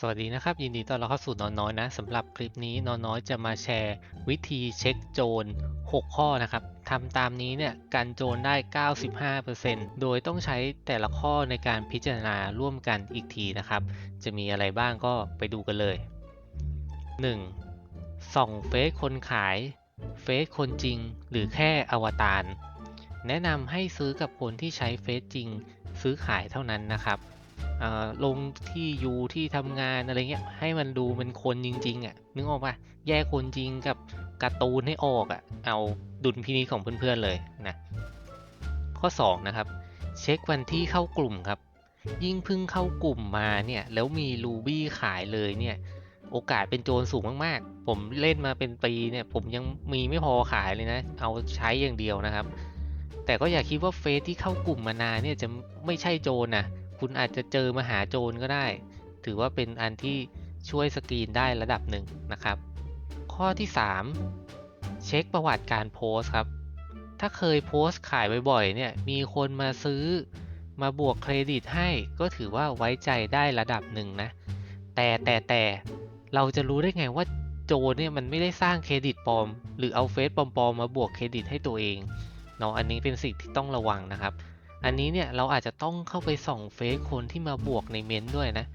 สวัสดีนะครับ ยินดีต้อนรับเข้าสู่นอนน้อยนะสำหรับคลิปนี้นอนน้อยจะมาแชร์ วิธีเช็คโจร 6 ข้อนะครับทำตามนี้เนี่ยกันโจรได้ 95%โดยต้องใช้แต่ละข้อในการพิจารณาร่วมกันอีกทีนะครับ จะมีอะไรบ้างก็ไปดูกันเลย 1. ส่องเฟซคนขายเฟซคนจริง หรือแค่อวตารแนะนำให้ซื้อกับคนที่ใช้เฟซจริง ซื้อขายเท่านั้นนะครับ ลงที่อยู่ที่ทำงานอะไรเงี้ยให้มันดูเป็นคนจริงๆอะนึกออกปะแยกคนจริงกับการ์ตูนให้ออกอะเอาดุลพินิจของเพื่อนๆเลยนะข้อ 2 นะครับ เช็ควันที่เข้ากลุ่มครับ ยิ่งเพิ่งเข้ากลุ่มมาเนี่ยแล้วมีรูบี้ขายเลยเนี่ยโอกาสเป็นโจรสูงมากๆ ผมเล่นมาเป็นปีเนี่ยผมยังมีไม่พอขายเลยนะ เอาใช้อย่างเดียวนะครับ แต่ก็อย่าคิดว่าเฟซที่เข้ากลุ่มมานานเนี่ยจะไม่ใช่โจรนะ คุณอาจจะเจอมหาโจรก็ได้ ถือว่าเป็นอันที่ช่วยสกรีนได้ระดับหนึ่งนะครับ ข้อที่ 3 เช็คประวัติการโพสครับ ถ้าเคยโพสขายบ่อยๆเนี่ยมีคนมาซื้อมาบวกเครดิตให้ก็ถือว่าไว้ใจได้ระดับหนึ่งนะ แต่แต่แต่เราจะรู้ได้ไงว่าโจรเนี่ยมันไม่ได้สร้างเครดิตปลอม หรือเอาเฟซปลอมๆมาบวกเครดิตให้ตัวเองเนาะอันนี้เป็นสิ่งที่ต้องระวังนะครับ อันนี้เนี่ยเราอาจจะต้องเข้าไปส่องเฟซคนที่มาบวกในเมนด้วยนะ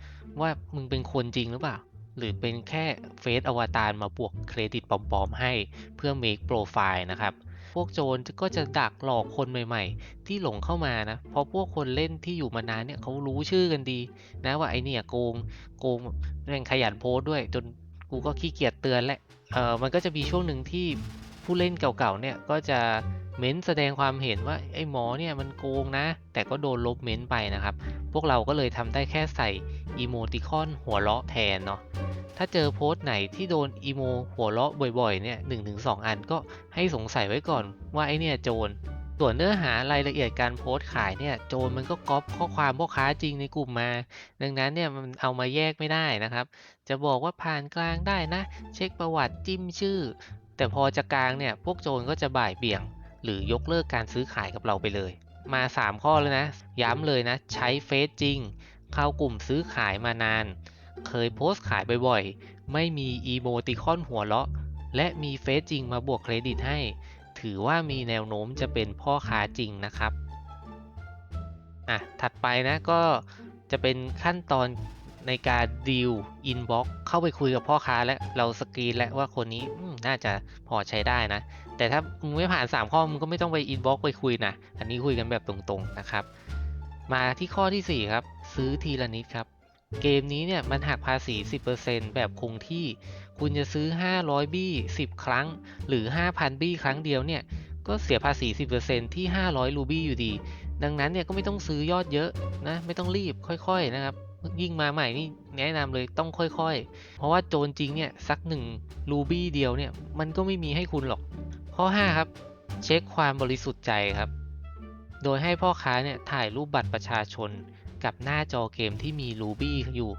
ว่ามึงเป็นคนจริงหรือเปล่า หรือเป็นแค่เฟซอวตารมาบวกเครดิตปลอมๆให้เพื่อ make profile นะครับพวกโจรก็จะดักหลอกคนใหม่ ๆ ที่หลงเข้ามานะ เพราะพวกคนเล่นที่อยู่มานานเนี่ยเขารู้ชื่อกันดี นะว่าไอเนี่ยโกงโกงแม่งขยันโพสต์ด้วย จนกูก็ขี้เกียจเตือนแหละ เออมันก็จะมีช่วงหนึ่งที่ผู้เล่นเก่าๆเนี่ยก็จะ เม้นแสดงความเห็นว่าไอ้หมอเนี่ยมันโกงนะ แต่ก็โดนลบเม้นไปนะครับ พวกเราก็เลยทำได้แค่ใส่อีโมติคอนหัวเราะแทนเนาะถ้าเจอโพสต์ไหนที่โดนอีโมหัวเราะบ่อยๆเนี่ยหนึ่งถึงสองอันก็ให้สงสัยไว้ก่อนว่าไอเนี่ยโจรส่วนเนื้อหารายละเอียดการโพสต์ขายเนี่ยโจรมันก็ก๊อปข้อความพ่อค้าจริงในกลุ่มมา ดังนั้นเนี่ยมันเอามาแยกไม่ได้นะครับ จะบอกว่าผ่านกลางได้นะ เช็คประวัติจิ้มชื่อ แต่พอจะกลางเนี่ยพวกโจรก็จะบ่ายเบี่ยง หรือยกเลิกการซื้อขายกับเราไปเลย มา 3 ข้อแล้วนะ ย้ำเลยนะ ใช้เฟซจริง เข้ากลุ่มซื้อขายมานาน เคยโพสต์ขายบ่อยๆ ไม่มีอีโมติคอนหัวเราะ และมีเฟซจริงมาบวกเครดิตให้ ถือว่ามีแนวโน้มจะเป็นพ่อค้าจริงนะครับอะถัดไปนะก็จะเป็นขั้นตอน ในการดีลอินบ็อกเข้าไปคุยกับพ่อค้าแล้วเราสกรีนแล้วว่าคนนี้น่าจะพอใช้ได้นะ แต่ถ้ามึงไม่ผ่าน 3 ข้อมึงก็ไม่ต้องไปอินบ็อกไปคุยนะอันนี้คุยกันแบบตรงๆนะครับ มาที่ข้อที่ 4 ครับ ซื้อทีละนิดครับ เกมนี้เนี่ยมันหักภาษี 10%แบบคงที่คุณจะซื้อ 500 บี้ 10 ครั้ง หรือ 5,000 บี้ครั้งเดียวเนี่ยก็เสียภาษี 10%ที่ 500 รูบี้อยู่ดี ดังนั้นเนี่ยก็ไม่ต้องซื้อยอดเยอะนะ ไม่ต้องรีบค่อย ๆ นะครับ ยิ่งมาใหม่นี่แนะนำเลยต้องค่อยๆ เพราะว่าโจรจริงเนี่ยสักหนึ่งรูบี้เดียวเนี่ยมันก็ไม่มีให้คุณหรอก ข้อ 5 ครับ เช็คความบริสุทธิ์ใจครับ โดยให้พ่อค้าเนี่ยถ่ายรูปบัตรประชาชนกับหน้าจอเกมที่มีรูบี้อยู่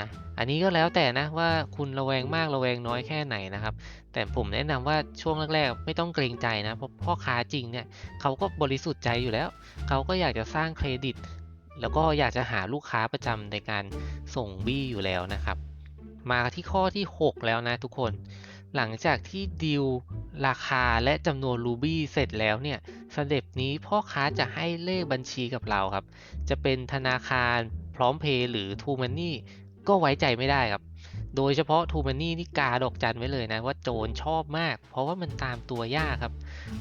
นะอันนี้ก็แล้วแต่นะว่าคุณระแวงมากระแวงน้อยแค่ไหนนะครับ แต่ผมแนะนำว่าช่วงแรกๆ ไม่ต้องเกรงใจนะเพราะพ่อค้าจริงเนี่ยเขาก็บริสุทธิ์ใจอยู่แล้ว เขาก็อยากจะสร้างเครดิต แล้วก็อยากจะหาลูกค้าประจำในการส่งบี้อยู่แล้วนะครับ มาที่ข้อที่ 6 แล้วนะทุกคน หลังจากที่ดีลราคาและจำนวนรูบี้เสร็จแล้วเนี่ยสเต็ปนี้พ่อค้าจะให้เลขบัญชีกับเราครับ จะเป็นธนาคารพร้อมเพย์หรือ t ูมันนี่ก็ไว้ใจไม่ได้ครับ โดยเฉพาะ t ูมันนี่นี่กาดอกจันไว้เลยนะว่าโจรชอบมาก เพราะว่ามันตามตัวยากครับ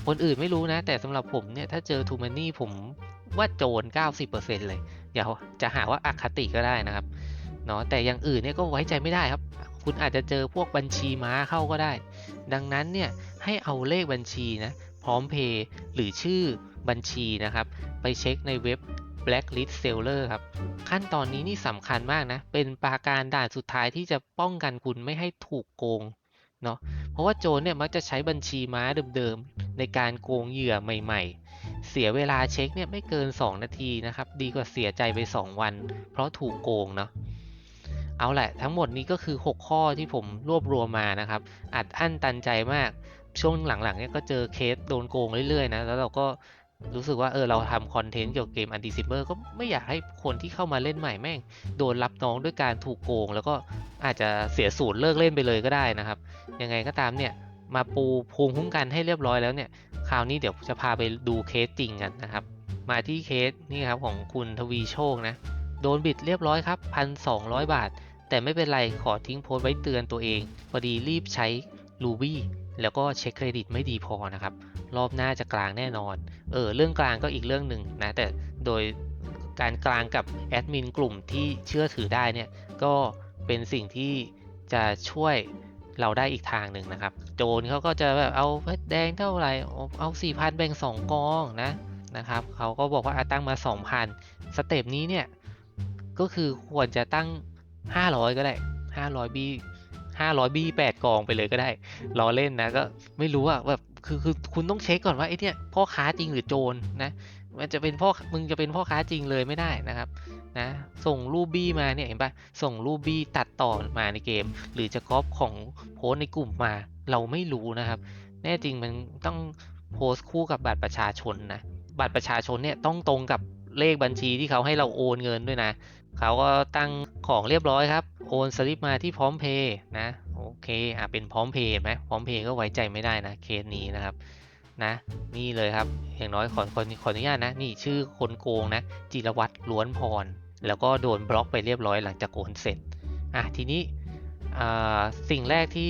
คนอื่นไม่รู้นะ แต่สำหรับผมเนี่ยถ้าเจอ t ูมันนี่ผม ว่าโจร 90%เลยอย่าจะหาว่าอาคติก็ได้นะครับเนาะแต่อย่างอื่นเนี่ยก็ไว้ใจไม่ได้ครับ คุณอาจจะเจอพวกบัญชีม้าเข้าก็ได้ ดังนั้นเนี่ยให้เอาเลขบัญชีนะพร้อมเพย์หรือชื่อบัญชีนะครับ ไปเช็คในเว็บ blacklist seller ครับ ขั้นตอนนี้นี่สำคัญมากนะ เป็นปราการด่านสุดท้ายที่จะป้องกันคุณไม่ให้ถูกโกงเนาะเพราะว่าโจรเนี่ยมักจะใช้บัญชีม้าเดิมๆ ในการโกงเหยื่อใหม่ ๆ เสียเวลาเช็คเนี่ยไม่เกิน 2 นาทีนะครับ ดีกว่าเสียใจไป 2 วัน เพราะถูกโกงเนาะเอาแหละ ทั้งหมดนี้ก็คือ 6 ข้อที่ผมรวบรวมมานะครับ อัดอั้นตันใจมาก ช่วงหลังๆเนี่ยก็เจอเคสโดนโกงเรื่อยๆนะ แล้วเราก็รู้สึกว่าเออเราทำคอนเทนต์เกี่ยวกับเกมอันติซิเมอร์ก็ไม่อยากให้คนที่เข้ามาเล่นใหม่แม่ง โดนรับน้องด้วยการถูกโกง แล้วก็อาจจะเสียศูนย์เลิกเล่นไปเลยก็ได้นะครับ ยังไงก็ตามเนี่ย มาปูภูมิคุ้มกันให้เรียบร้อยแล้วเนี่ยคราวนี้เดี๋ยวจะพาไปดูเคสจริงกันนะครับ มาที่เคสนี่ครับของคุณทวีโชคนะ โดนบิดเรียบร้อยครับ 1,200 บาท แต่ไม่เป็นไรขอทิ้งโพสต์ไว้เตือนตัวเองพอดีรีบใช้ Ruby แล้วก็เช็คเครดิตไม่ดีพอนะครับ รอบหน้าจะกลางแน่นอน เออเรื่องกลางก็อีกเรื่องหนึ่งนะ แต่โดยการกลางกับแอดมินกลุ่มที่เชื่อถือได้เนี่ยก็เป็นสิ่งที่จะช่วย เราได้อีกทางหนึ่งนะครับ โจรเขาก็จะแบบเอาเพชรแดงเท่าไหร่เอาสี่พันแบ่งสองกองนะนะครับเขาก็บอกว่าอะตั้งมาสองพันสเต็ปนี้เนี่ย ก็คือควรจะตั้ง 500 ก็ได้ 500 บี 500 บี 8 กองไปเลยก็ได้รอเล่นนะก็ไม่รู้อะแบบคือคือคุณต้องเช็คก่อนว่าไอ้เนี่ยพ่อค้าจริงหรือโจรนะมันจะเป็นพ่อมึงจะเป็นพ่อค้าจริงเลยไม่ได้นะครับ นะส่งรูปบี้มาเนี่ยเห็นปะส่งรูปบี้ตัดต่อมาในเกม หรือจะก๊อปของโพสในกลุ่มมาเราไม่รู้นะครับ แน่จริงมันต้องโพสคู่กับบัตรประชาชนนะบัตรประชาชนเนี่ยต้องตรงกับเลขบัญชีที่เขาให้เราโอนเงินด้วยนะเขาก็ตั้งของเรียบร้อยครับ โอนสลิปมาที่พร้อมเพย์นะโอเคอะเป็นพร้อมเพย์ไหมพร้อมเพย์ก็ไว้ใจไม่ได้นะเคสนี้นะครับนะนี่เลยครับอย่างน้อยขอขอขออนุญาตนะ นี่ชื่อคนโกงนะ จิรวัตรล้วนพร แล้วก็โดนบล็อกไปเรียบร้อยหลังจากโอนเสร็จอะทีนี้สิ่งแรกที่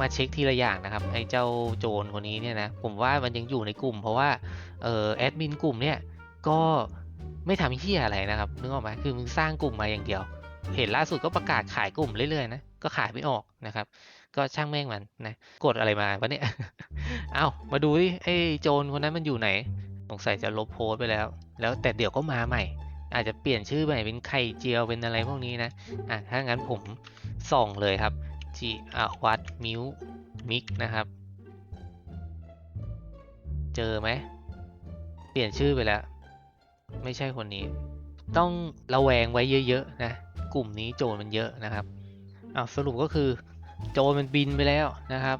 มาเช็คทีละอย่างนะครับไอ้เจ้าโจรคนนี้เนี่ยนะผมว่ามันยังอยู่ในกลุ่ม เพราะว่าเออแอดมินกลุ่มเนี่ยก็ไม่ทำเฮียอะไรนะครับนึกออกไหมคือมึงสร้างกลุ่มมาอย่างเดียว เห็นล่าสุดก็ประกาศขายกลุ่มเรื่อยๆนะก็ขายไม่ออกนะครับก็ช่างแม่งมันนะกดอะไรมาวะเนี่ยเอามาดูดิไอ้โจรคนนั้นมันอยู่ไหนสงสัยจะลบโพสไปแล้ว แล้วแต่เดี๋ยวก็มาใหม่ อาจจะเปลี่ยนชื่อใหม่เป็นไข่เจียวเป็นอะไรพวกนี้นะอะถ้างั้นผมส่องเลยครับจิอาวัตมิวมิกนะครับ เจอไหมเปลี่ยนชื่อไปแล้ว ไม่ใช่คนนี้ ต้องระแวงไว้เยอะๆนะกลุ่มนี้โจรมันเยอะนะครับเอาสรุปก็คือ โจรมันบินไปแล้วนะครับ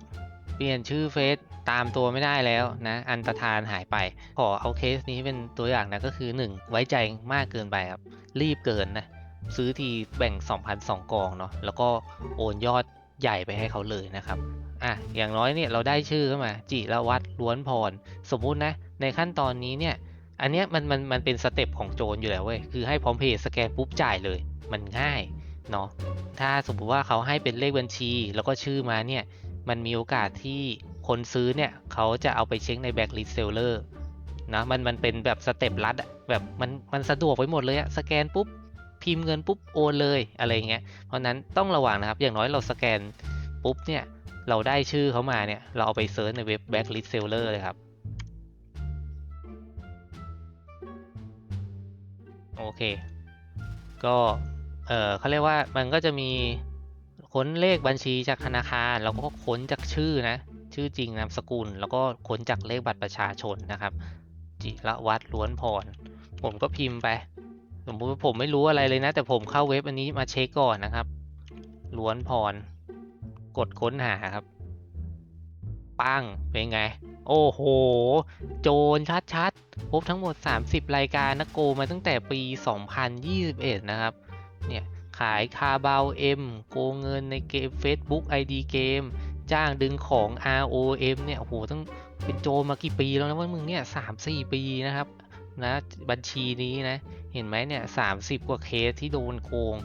เปลี่ยนชื่อเฟซ ตามตัวไม่ได้แล้วนะอันตรธานหายไป ขอเอาเคสนี้เป็นตัวอย่างนะก็คือ 1 ไว้ใจมากเกินไปครับ รีบเกินนะซื้อทีแบ่ง 2,000สองกองเนาะแล้วก็โอนยอดใหญ่ไปให้เขาเลยนะครับอะอย่างน้อยเนี่ยเราได้ชื่อเข้ามา จิรวัตรล้วนพร สมมุตินะ ในขั้นตอนนี้เนี่ยอันเนี้ยมันมันมันเป็นสเต็ปของโจรอยู่แล้วเว้ยคือให้พร้อมเพย์สแกนปุ๊บจ่ายเลย มันง่ายเนาะถ้าสมมติว่าเขาให้เป็นเลขบัญชี แล้วก็ชื่อมาเนี่ยมันมีโอกาสที่ คนซื้อเนี่ยเขาจะเอาไปเช็คในแบ็กลิสเซลเลอร์นะมันมันเป็นแบบสเต็ปลัดอะแบบมันมันสะดวกไปหมดเลยอะสแกนปุ๊บพิมพ์เงินปุ๊บโอนเลยอะไรเงี้ยเพราะนั้นต้องระวังนะครับ อย่างน้อยเราสแกนปุ๊บเนี่ยเราได้ชื่อเขามาเนี่ย เราเอาไปเซิร์ชในเว็บ Backlist Seller เลยครับ โอเค ก็เออเขาเรียกว่ามันก็จะมีค้นเลขบัญชีจากธนาคาร แล้วก็ค้นจากชื่อนะ ชื่อจริงนามสกุล แล้วก็ค้นจากเลขบัตรประชาชนนะครับ จิรวัตรล้วนพร ผมก็พิมพ์ไป สมมติว่าผมไม่รู้อะไรเลยนะ แต่ผมเข้าเว็บอันนี้มาเช็คก่อนนะครับ ล้วนพร กดค้นหาครับปังเป็นไง โอ้โห โจรชัดๆ พบทั้งหมด 30 รายการนะโกมาตั้งแต่ปี 2021 นะครับ เนี่ย ขายคาบาวเอ็มโกงเงินในเกม Facebook ID เกม จ้างดึงของ ROM เนี่ยโหต้องเป็นโจรมากี่ปีแล้วนะว่ามึงเนี่ย3-4ปีนะครับนะบัญชีนี้นะ เห็นไหมเนี่ย30กว่าเคสที่โดนโกง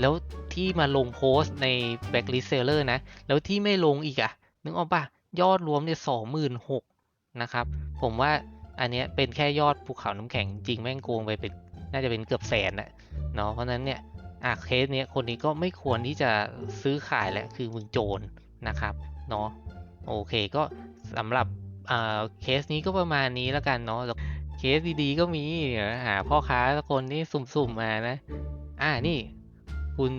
แล้วที่มาลงโพสต์ใน Backlist Seller นะ แล้วที่ไม่ลงอีกอะนึกออกปะยอดรวมเนี่ยสองหมื่นหกนะครับ ผมว่าอันเนี้ยเป็นแค่ยอดภูเขาน้ำแข็งจริงแม่งโกงไปเป็นน่าจะเป็นเกือบแสนนะเนาะเพราะฉะนั้นเนี่ยอะเคสเนี้ยคนนี้ก็ไม่ควรที่จะซื้อขายแหละคือมึงโจร นะครับเนาะโอเคก็สำหรับเคสนี้ก็ประมาณนี้แล้วกันเนาะแล้วเคสดีๆก็มีหาพ่อค้าสักคนที่สุ่มๆมานะ อ่านี่ คุณ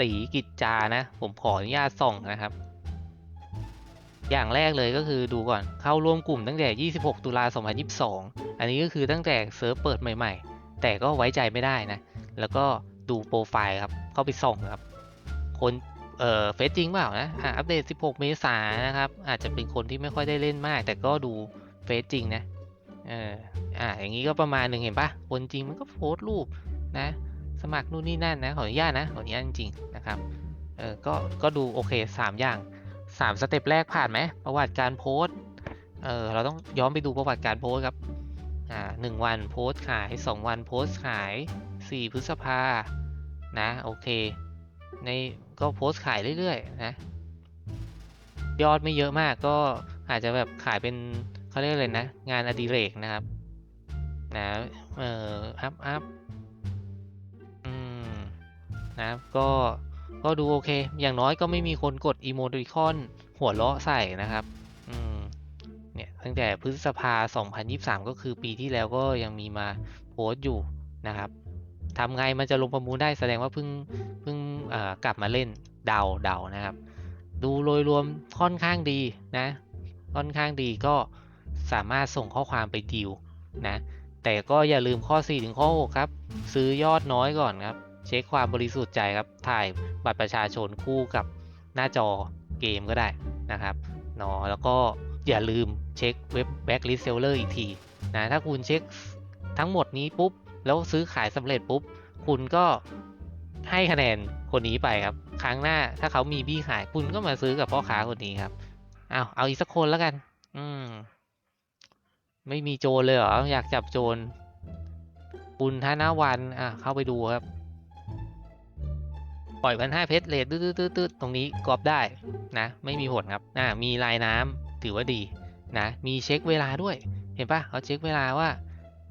ตีกิจจานะ ผมขออนุญาตส่องนะครับ อย่างแรกเลยก็คือดูก่อนเข้าร่วมกลุ่มตั้งแต่ 26 ตุลา 2022 อันนี้ก็คือตั้งแต่เซิร์ฟเปิดใหม่ ๆ แต่ก็ไว้ใจไม่ได้นะ แล้วก็ดูโปรไฟล์ครับ เข้าไปส่องครับ คน เอ่อเฟซจริงเปล่านะอะอัปเดต 16 เมษายนนะครับ อาจจะเป็นคนที่ไม่ค่อยได้เล่นมาก แต่ก็ดูเฟซจริงนะเอออ่าอย่างนี้ก็ประมาณหนึ่งเห็นปะคนจริงมันก็โพสต์รูปนะ สมัครนู่นนี่นั่นนะขออนุญาตนะขออนุญาตจริงๆนะครับเออก็ก็ดูโอเคสามอย่างสามสเต็ปแรกผ่านไหมประวัติการโพสต์เออเราต้องย้อนไปดูประวัติการโพสต์ครับอ่าหนึ่งวันโพสต์ขายสองวันโพสต์ขายสี่พฤษภานะโอเค ใน ก็โพสต์ขายเรื่อยๆนะยอดไม่เยอะมากก็อาจจะแบบขายเป็นเขาเรียกอะไรนะ งานอดิเรกนะครับนะเอ่ออัพอัพอืมนะครับก็ก็ดูโอเค อย่างน้อยก็ไม่มีคนกดอีโมติคอนหัวเราะใส่นะครับอืมเนี่ยตั้งแต่พฤษภา 2023 ก็คือปีที่แล้วก็ยังมีมาโพสต์อยู่นะครับทำไงมันจะลงประมูลได้แสดงว่าเพิ่งเพิ่ง กลับมาเล่นเดาเดานะครับ ดูโดยรวมค่อนข้างดีนะ ค่อนข้างดีก็สามารถส่งข้อความไปดีลนะ แต่ก็อย่าลืมข้อ 4 ถึงข้อ 6 ครับ ซื้อยอดน้อยก่อนครับ เช็คความบริสุทธิ์ใจครับ ถ่ายบัตรประชาชนคู่กับหน้าจอเกมก็ได้นะครับเนาะแล้วก็อย่าลืมเช็คเว็บ backlist seller อีกทีนะถ้าคุณเช็คทั้งหมดนี้ปุ๊บ แล้วซื้อขายสำเร็จปุ๊บ คุณก็ ให้คะแนนคนนี้ไปครับ ครั้งหน้าถ้าเขามีบี้ขายคุณก็มาซื้อกับพ่อค้าคนนี้ครับเอาเอาอีกสักคนแล้วกัน อืม ไม่มีโจรเลยเหรออยากจับโจรคุณธนวันอะเข้าไปดูครับ ปล่อยพันห้าเพชรเลทตืดตืดตืดตรงนี้กรอบได้นะ ไม่มีผลครับ อ่า มีลายน้ำถือว่าดีนะ มีเช็คเวลาด้วย เห็นปะเขาเช็คเวลาว่า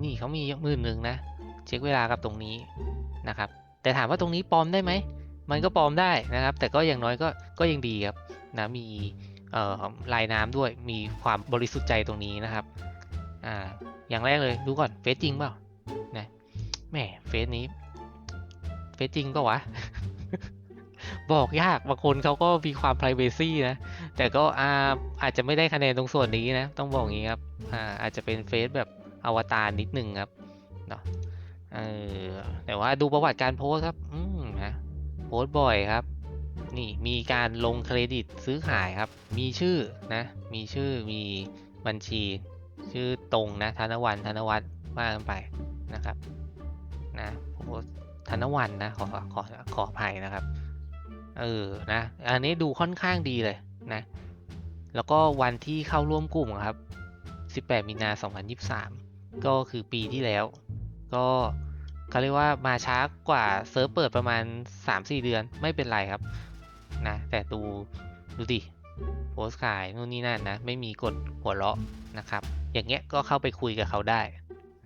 นี่เขามีหมื่นหนึ่งนะ เช็คเวลากับตรงนี้นะครับ แต่ถามว่าตรงนี้ปลอมได้ไหม มันก็ปลอมได้นะครับ แต่ก็อย่างน้อยก็ก็ยังดีครับนะมีเอ่อลายน้ำด้วยมีความบริสุทธิ์ใจตรงนี้นะครับอ่าอย่างแรกเลยดูก่อนเฟซจริงเปล่านะแหมเฟซนี้เฟซจริงเปล่าวะ บอกยากบางคนเขาก็มีความ p r i เวซีนะแต่ก็อาอาจจะไม่ได้คะแนนตรงส่วนนี้นะ ต้องบอกอย่างนี้ครับอ่าอาจจะเป็นเฟซแบบอวตารนิดหนึ่งครับเนาะ เออแต่ว่าดูประวัติการโพสครับ อืมนะโพสบ่อยครับ นี่มีการลงเครดิตซื้อขายครับ มีชื่อนะ มีชื่อมีบัญชี ชื่อตรงนะธนวันธนวัฒน์ว่ากันไปนะครับนะโพสธนวันนะขอขอขออภัยนะครับ เออนะ อันนี้ดูค่อนข้างดีเลยนะ แล้วก็วันที่เข้าร่วมกลุ่มครับ 18 มีนา 2023 ก็คือปีที่แล้ว ก็ เขาเรียกว่ามาช้ากว่าเซิร์ฟเปิดประมาณ 3-4 เดือนไม่เป็นไรครับนะแต่ดูดูดิโพสขายนู่นนี่นั่นนะไม่มีกดหัวเราะนะครับ อย่างเงี้ยก็เข้าไปคุยกับเขาได้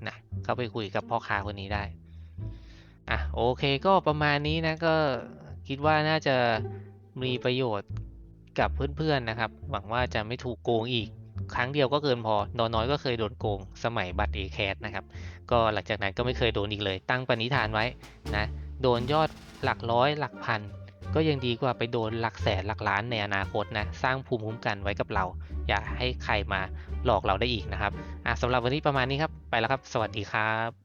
นะเข้าไปคุยกับพ่อค้าคนนี้ได้อะโอเคก็ประมาณนี้นะก็คิดว่าน่าจะมีประโยชน์กับเพื่อนๆนะครับ หวังว่าจะไม่ถูกโกงอีก ครั้งเดียวก็เกินพอนอนน้อยก็เคยโดนโกง สมัยบัตรเอแคนะครับ ก็หลังจากนั้นก็ไม่เคยโดนอีกเลย ตั้งปณิธานไว้นะ โดนยอดหลักร้อยหลักพัน ก็ยังดีกว่าไปโดนหลักแสนหลักล้านในอนาคตนะ สร้างภูมิคุ้มกันไว้กับเรา อย่าให้ใครมาหลอกเราได้อีกนะครับอะสำหรับวันนี้ประมาณนี้ครับ ไปแล้วครับ สวัสดีครับ